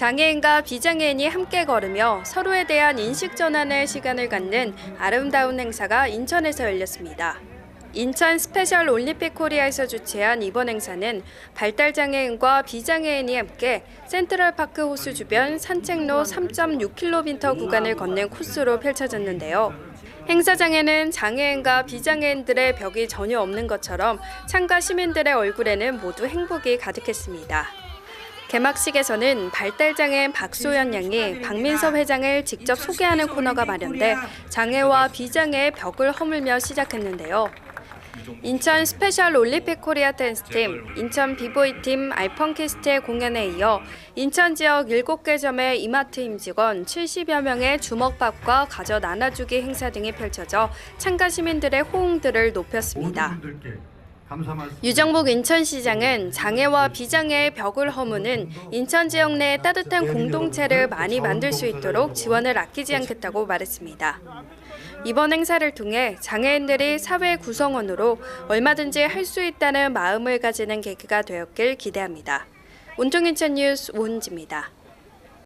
장애인과 비장애인이 함께 걸으며 서로에 대한 인식 전환의 시간을 갖는 아름다운 행사가 인천에서 열렸습니다. 인천 스페셜 올림픽 코리아에서 주최한 이번 행사는 발달 장애인과 비장애인이 함께 센트럴파크 호수 주변 산책로 3.6km 구간을 걷는 코스로 펼쳐졌는데요. 행사장에는 장애인과 비장애인들의 벽이 전혀 없는 것처럼 참가 시민들의 얼굴에는 모두 행복이 가득했습니다. 개막식에서는 발달장애인 박소연 양이 박민서 회장을 직접 소개하는 코너가 마련돼 장애와 비장애의 벽을 허물며 시작했는데요. 인천 스페셜 올림픽 코리아 댄스팀, 인천 비보이팀 알펑키스트의 공연에 이어 인천 지역 7개 점의 이마트 임직원 70여 명의 주먹밥과 가져 나눠주기 행사 등이 펼쳐져 참가 시민들의 호응들을 높였습니다. 유정복 인천시장은 장애와 비장애의 벽을 허무는 인천 지역 내 따뜻한 공동체를 많이 만들 수 있도록 지원을 아끼지 않겠다고 말했습니다. 이번 행사를 통해 장애인들이 사회 구성원으로 얼마든지 할 수 있다는 마음을 가지는 계기가 되었길 기대합니다. 온종인천 뉴스 오은지입니다.